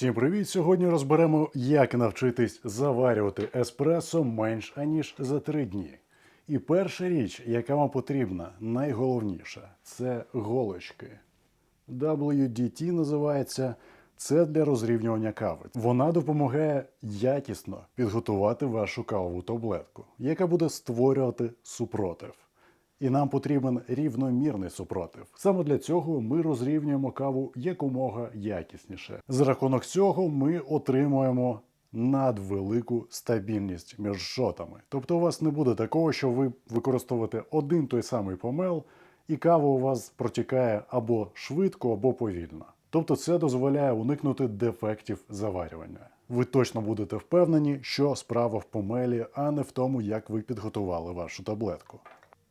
Всім привіт! Сьогодні розберемо, як навчитись заварювати еспресо менш аніж за три дні. І перша річ, яка вам потрібна, найголовніша це голочки. WDT називається. Це для розрівнювання кави. Вона допомагає якісно підготувати вашу кавову таблетку, яка буде створювати супротив. І нам потрібен рівномірний супротив. Саме для цього ми розрівнюємо каву якомога якісніше. За рахунок цього ми отримуємо надвелику стабільність між шотами. Тобто у вас не буде такого, що ви використовуєте один той самий помел, і кава у вас протікає або швидко, або повільно. Тобто це дозволяє уникнути дефектів заварювання. Ви точно будете впевнені, що справа в помелі, а не в тому, як ви підготували вашу таблетку.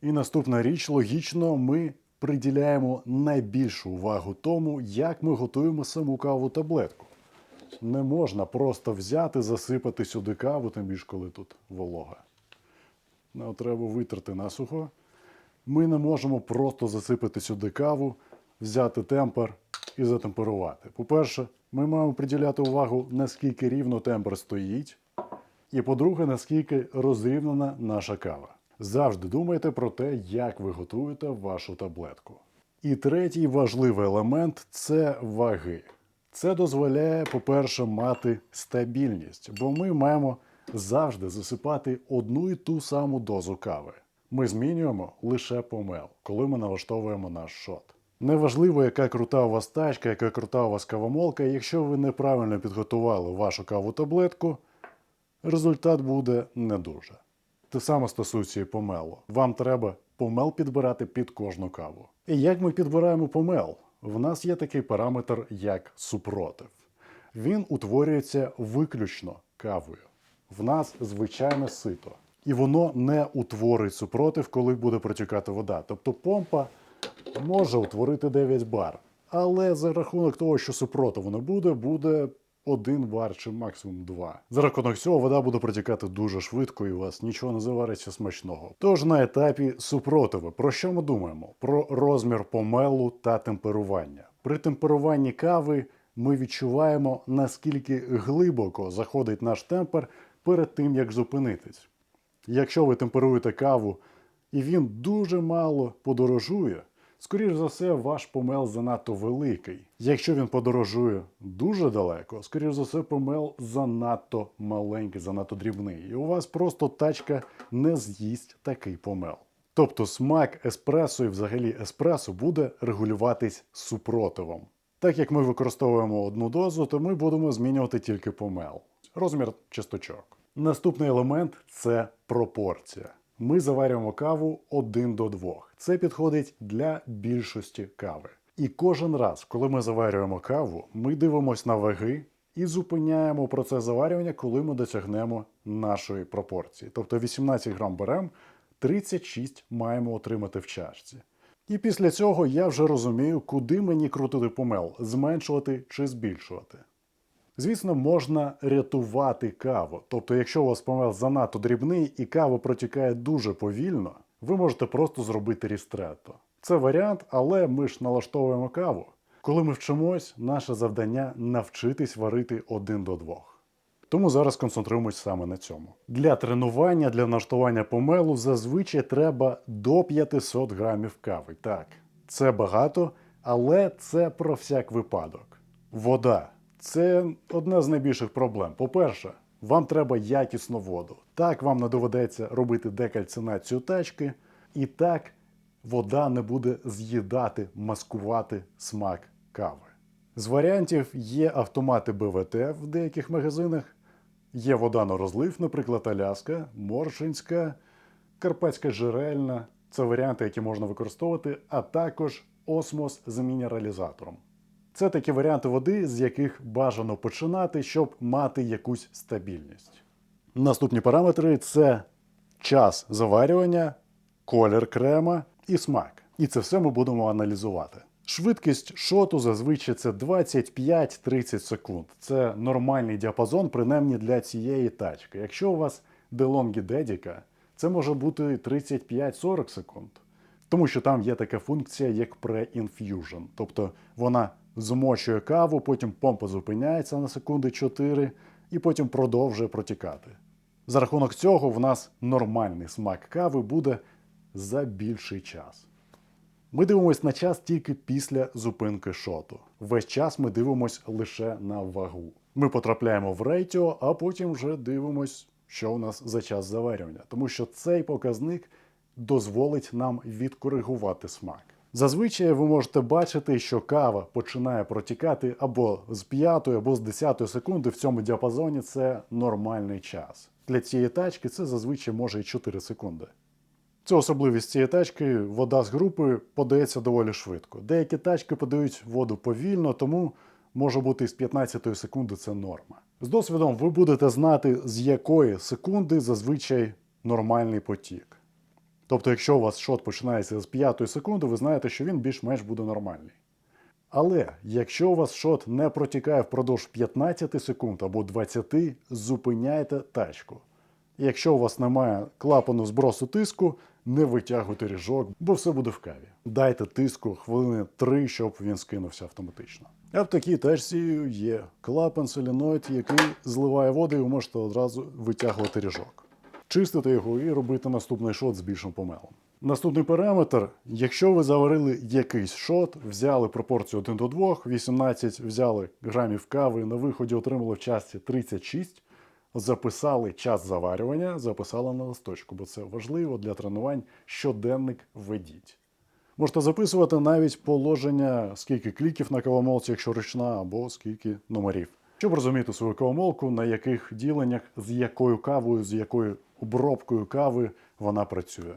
І наступна річ, логічно, ми приділяємо найбільшу увагу тому, як ми готуємо саму каву таблетку. Не можна просто взяти, засипати сюди каву, тим більше коли тут волога. Ну, треба витерти насухо. Ми не можемо просто засипати сюди каву, взяти темпер і затемперувати. По-перше, ми маємо приділяти увагу, наскільки рівно темпер стоїть. І по-друге, наскільки розрівнена наша кава. Завжди думайте про те, як ви готуєте вашу таблетку. І третій важливий елемент це ваги. Це дозволяє, по-перше, мати стабільність, бо ми маємо завжди засипати одну і ту саму дозу кави. Ми змінюємо лише помел, коли ми налаштовуємо наш шот. Неважливо, яка крута у вас тачка, яка крута у вас кавомолка, якщо ви неправильно підготували вашу каву таблетку, результат буде не дуже. Те саме стосується і помелу. Вам треба помел підбирати під кожну каву. І як ми підбираємо помел? В нас є такий параметр, як супротив. Він утворюється виключно кавою. В нас звичайне сито. І воно не утворить супротив, коли буде протікати вода. Тобто помпа може утворити 9 бар. Але за рахунок того, що супротиву не буде, буде один бар чи максимум два. За рахунок цього вода буде протікати дуже швидко і у вас нічого не завариться смачного. Тож на етапі супротиву, про що ми думаємо? Про розмір помелу та темперування. При темперуванні кави ми відчуваємо, наскільки глибоко заходить наш темпер перед тим, як зупинитись. Якщо ви темперуєте каву і він дуже мало подорожує, скоріш за все, ваш помел занадто великий. Якщо він подорожує дуже далеко, скоріш за все, помел занадто маленький, занадто дрібний. І у вас просто тачка не з'їсть такий помел. Тобто смак еспресо і взагалі еспресо буде регулюватись супротивом. Так як ми використовуємо одну дозу, то ми будемо змінювати тільки помел. Розмір часточок. Наступний елемент це пропорція. Ми заварюємо каву 1 до 2. Це підходить для більшості кави. І кожен раз, коли ми заварюємо каву, ми дивимося на ваги і зупиняємо процес заварювання, коли ми досягнемо нашої пропорції. Тобто 18 грам беремо, 36 маємо отримати в чашці. І після цього я вже розумію, куди мені крутити помел, зменшувати чи збільшувати. Звісно, можна рятувати каву. Тобто, якщо у вас помел занадто дрібний і кава протікає дуже повільно, ви можете просто зробити рістретто. Це варіант, але ми ж налаштовуємо каву. Коли ми вчимось, наше завдання навчитись варити один до двох. Тому зараз концентруємось саме на цьому. Для тренування, для налаштування помелу зазвичай треба до 500 грамів кави. Так, це багато, але це про всяк випадок. Вода. Це одна з найбільших проблем. По-перше, вам треба якісну воду. Так вам не доведеться робити декальцинацію тачки, і так вода не буде з'їдати, маскувати смак кави. З варіантів є автомати БВТ в деяких магазинах, є вода на розлив, наприклад, Аляска, Моршинська, Карпатська Жирельна. Це варіанти, які можна використовувати, а також осмос з мінералізатором. Це такі варіанти води, з яких бажано починати, щоб мати якусь стабільність. Наступні параметри це час заварювання, колір крема і смак. І це все ми будемо аналізувати. Швидкість шоту зазвичай це 25-30 секунд. Це нормальний діапазон, принаймні для цієї тачки. Якщо у вас DeLonghi Dedica, це може бути 35-40 секунд. Тому що там є така функція, як pre-infusion, тобто вона змочує каву, потім помпа зупиняється на секунди 4 і потім продовжує протікати. За рахунок цього в нас нормальний смак кави буде за більший час. Ми дивимося на час тільки після зупинки шоту. Весь час ми дивимося лише на вагу. Ми потрапляємо в рейтіо, а потім вже дивимось, що у нас за час заварювання, тому що цей показник дозволить нам відкоригувати смак. Зазвичай ви можете бачити, що кава починає протікати або з 5, або з 10 секунди в цьому діапазоні це нормальний час. Для цієї тачки це зазвичай може і 4 секунди. Це особливість цієї тачки. Вода з групи подається доволі швидко. Деякі тачки подають воду повільно, тому може бути з 15 секунди це норма. З досвідом ви будете знати, з якої секунди зазвичай нормальний потік. Тобто, якщо у вас шот починається з 5 секунди, ви знаєте, що він більш-менш буде нормальний. Але якщо у вас шот не протікає впродовж 15 секунд або 20, зупиняйте тачку. Якщо у вас немає клапану збросу тиску, не витягуйте ріжок, бо все буде в каві. Дайте тиску хвилини 3, щоб він скинувся автоматично. А в такій тачці є клапан соліноїд, який зливає воду, і ви можете одразу витягувати ріжок. Чистити його і робити наступний шот з більшим помелом. Наступний параметр: якщо ви заварили якийсь шот, взяли пропорцію 1 до 2, 18 взяли грамів кави, на виході отримали в частці 36, записали час заварювання, записали на листочку, бо це важливо для тренувань. Щоденник ведіть. Можете записувати навіть положення, скільки кліків на кавомолці, якщо ручна, або скільки номерів. Щоб розуміти свою кавомолку, на яких діленнях, з якою кавою, з якою обробкою кави вона працює.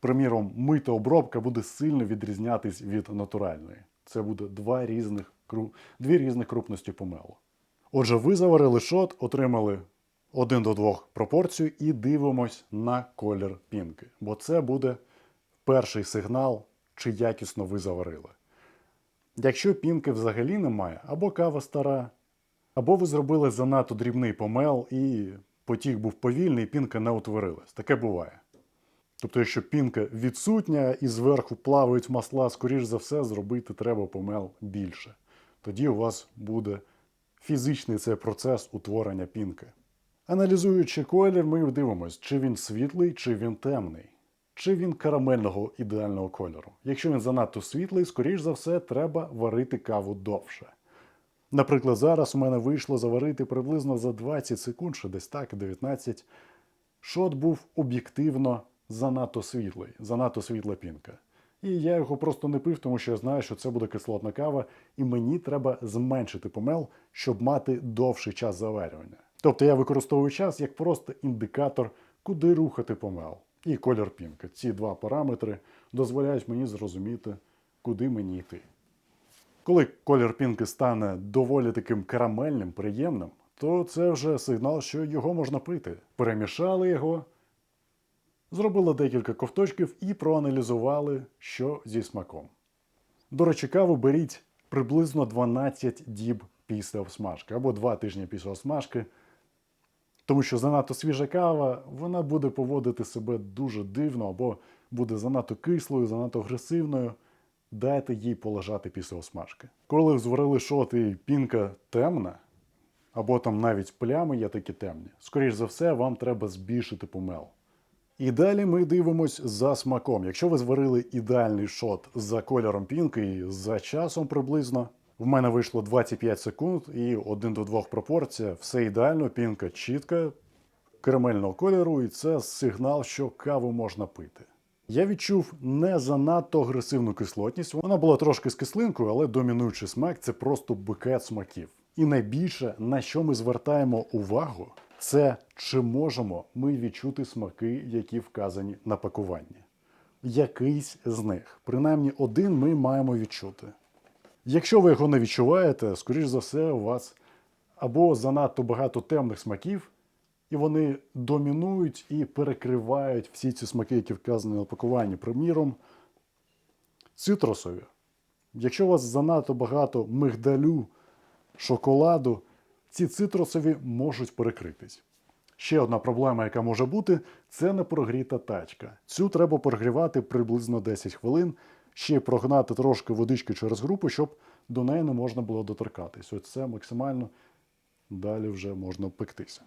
Приміром, мита обробка буде сильно відрізнятись від натуральної. Це буде два різних, дві різних крупності помелу. Отже, ви заварили шот, отримали 1 до 2 пропорцію і дивимось на колір пінки. Бо це буде перший сигнал, чи якісно ви заварили. Якщо пінки взагалі немає, або кава стара, або ви зробили занадто дрібний помел і потік був повільний, і пінка не утворилась. Таке буває. Тобто, якщо пінка відсутня і зверху плавають масла, скоріш за все, зробити треба помел більше. Тоді у вас буде фізичний цей процес утворення пінки. Аналізуючи колір, ми дивимося, чи він світлий, чи він темний, чи він карамельного ідеального кольору. Якщо він занадто світлий, скоріш за все, треба варити каву довше. Наприклад, зараз у мене вийшло заварити приблизно за 20 секунд, чи десь так, 19. Шот був об'єктивно занадто світлий, занадто світла пінка. І я його просто не пив, тому що я знаю, що це буде кислотна кава, і мені треба зменшити помел, щоб мати довший час заварювання. Тобто я використовую час як просто індикатор, куди рухати помел. І колір пінки. Ці два параметри дозволяють мені зрозуміти, куди мені йти. Коли колір пінки стане доволі таким карамельним, приємним, то це вже сигнал, що його можна пити. Перемішали його, зробили декілька ковточків і проаналізували, що зі смаком. До речі, каву беріть приблизно 12 діб після обсмажки або 2 тижні після обсмажки. Тому що занадто свіжа кава, вона буде поводити себе дуже дивно, або буде занадто кислою, занадто агресивною. Дайте їй полежати після осмажки. Коли зварили шот і пінка темна, або там навіть плями є такі темні, скоріш за все, вам треба збільшити помел. І далі ми дивимось за смаком. Якщо ви зварили ідеальний шот за кольором пінки і за часом приблизно, в мене вийшло 25 секунд і 1 до 2 пропорція. Все ідеально, пінка чітка, карамельного кольору, і це сигнал, що каву можна пити. Я відчув не занадто агресивну кислотність. Вона була трошки з кислинкою, але домінуючий смак це просто букет смаків. І найбільше, на що ми звертаємо увагу, це чи можемо ми відчути смаки, які вказані на пакуванні. Якийсь з них, принаймні один ми маємо відчути. Якщо ви його не відчуваєте, скоріш за все, у вас або занадто багато темних смаків, і вони домінують і перекривають всі ці смаки, які вказані на пакуванні. Приміром, цитрусові. Якщо у вас занадто багато мигдалю, шоколаду, ці цитрусові можуть перекритись. Ще одна проблема, яка може бути, це непрогріта тачка. Цю треба прогрівати приблизно 10 хвилин, ще прогнати трошки водички через групу, щоб до неї не можна було доторкатись. Ось це максимально далі вже можна пектися.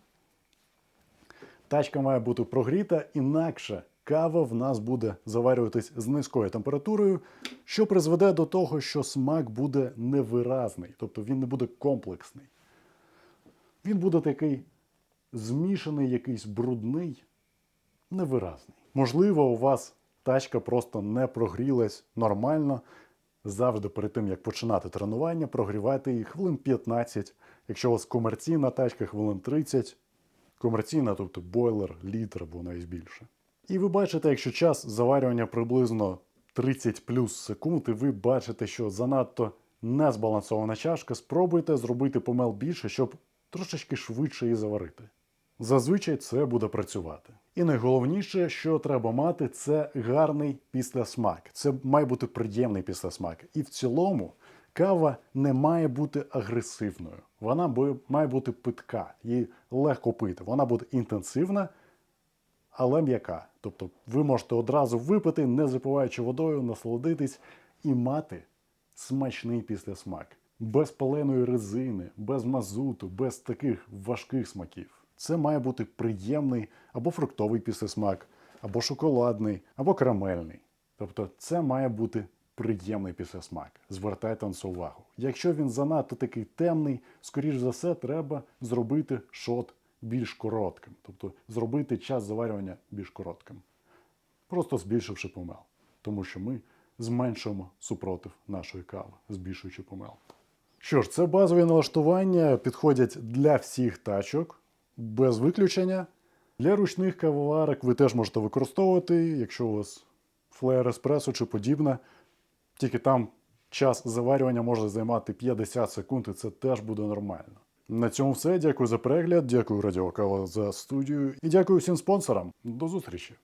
Тачка має бути прогріта, інакше кава в нас буде заварюватись з низькою температурою, що призведе до того, що смак буде невиразний, тобто він не буде комплексний. Він буде такий змішаний, якийсь брудний, невиразний. Можливо, у вас тачка просто не прогрілась нормально. Завжди перед тим, як починати тренування, прогрівайте її хвилин 15. Якщо у вас комерційна тачка, хвилин 30. Комерційна, тобто бойлер, літр або навіть більше. І ви бачите, якщо час заварювання приблизно 30 плюс секунд, і ви бачите, що занадто незбалансована чашка, спробуйте зробити помел більше, щоб трошечки швидше її заварити. Зазвичай це буде працювати. І найголовніше, що треба мати, це гарний післясмак. Це має бути приємний післясмак. І в цілому кава не має бути агресивною. Вона має бути питка, її легко пити. Вона буде інтенсивна, але м'яка. Тобто ви можете одразу випити, не запиваючи водою, насолодитись і мати смачний післясмак. Без паленої резини, без мазуту, без таких важких смаків. Це має бути приємний або фруктовий післясмак, або шоколадний, або карамельний. Тобто це має бути приємний післясмак. Звертайте на це увагу. Якщо він занадто такий темний, скоріш за все, треба зробити шот більш коротким, тобто зробити час заварювання більш коротким просто збільшивши помел. Тому що ми зменшуємо супротив нашої кави, збільшуючи помел. Що ж, це базові налаштування підходять для всіх тачок, без виключення. Для ручних кавоварок ви теж можете використовувати, якщо у вас флеєр еспресо чи подібне. Тільки там час заварювання може займати 50 секунд, і це теж буде нормально. На цьому все. Дякую за перегляд, дякую Радіо Кава за студію і дякую всім спонсорам. До зустрічі!